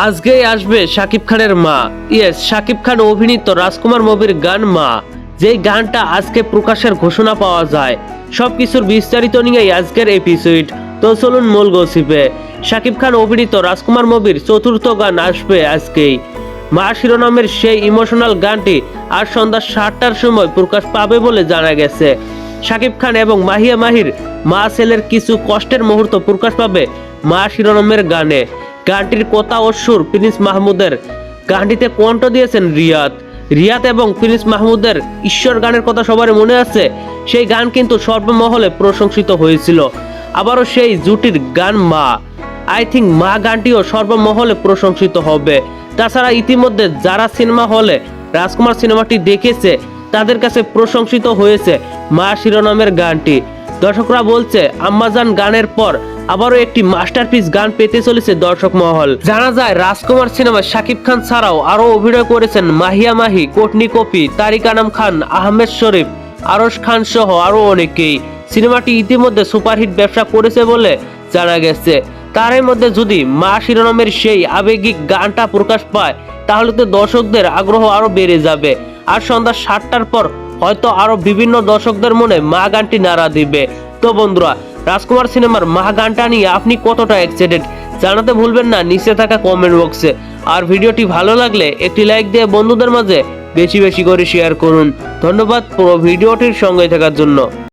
আজকেই আসবে শাকিব খানের মা। ইয়েস শাকিব খান অভিনীত রাজকুমার মুভির গান মা। যেই গানটা আজকে প্রকাশের ঘোষণা পাওয়া যায়, সবকিছুর বিস্তারিত নিয়েই আজকের এপিসোড তো চলুন মূল গসিপে। শাকিব খান অভিনীত রাজকুমার মুভির চতুর্থ গান আসবে আজকেই। মা শিরোনামের সেই ইমোশনাল গানটি আজ সন্ধ্যা সাতটার সময় প্রকাশ পাবে বলে জানা গেছে। শাকিব খান এবং মাহিয়া মাহির মা ছেলের কিছু কষ্টের মুহূর্ত প্রকাশ পাবে মা শিরোনামের গানে। গানটির কথা ও সুর প্রিন্স মাহমুদের। গানটিতে কণ্ঠ দিয়েছেন রিয়াদ। রিয়াদ এবং প্রিন্স মাহমুদের ঈশ্বর গানের কথা সবার মনে আছে, সেই গান কিন্তু সর্বমহলে প্রশংসিত হয়েছিল। আবারও সেই জুটির গান মা। আই থিঙ্ক মা গানটিও সর্বমহলে প্রশংসিত হবে। তাছাড়া ইতিমধ্যে যারা সিনেমা হলে রাজকুমার সিনেমাটি দেখেছে, তাদের কাছে প্রশংসিত হয়েছে মা শিরোনামের গানটি। দর্শকরা বলছে, আম্মাজান গানের পর আবারও একটি মাস্টারপিস গান পেতে চলেছে দর্শক মহল। জানা যায়, রাজকুমার সিনেমায় শাকিব খান ছাড়াও আরও অভিনয় করেছেন মাহিয়া মাহি, কোটনি কপি, তারিক আনাম খান, আহমেদ শরীফ, আরশ খান সহ আরও অনেকেই। সিনেমাটি ইতিমধ্যে সুপারহিট ব্যবসা করেছে বলে জানা গেছে। তারই মধ্যে যদি মা শিরোনামের সেই আবেগিক গানটা প্রকাশ পায়, তাহলে তো দর্শকদের আগ্রহ আরও বেড়ে যাবে। আর সন্ধ্যা সাতটার পর হয়তো আরও বিভিন্ন দর্শকদের মনে মা গানটি নাড়া দিবে। তো বন্ধুরা রাজকুমার সিনেমার মাহাগানটা গানটা নিয়ে আপনি কতটা এক্সাইটেড জানাতে ভুলবেন না, নিচে থাকা কমেন্ট বক্সে আর ভিডিওটি ভালো লাগলে একটি লাইক দিয়ে বন্ধুদের মাঝে বেশি বেশি করে শেয়ার করুন। ধন্যবাদ পুরো ভিডিওটির সঙ্গে থাকার জন্য।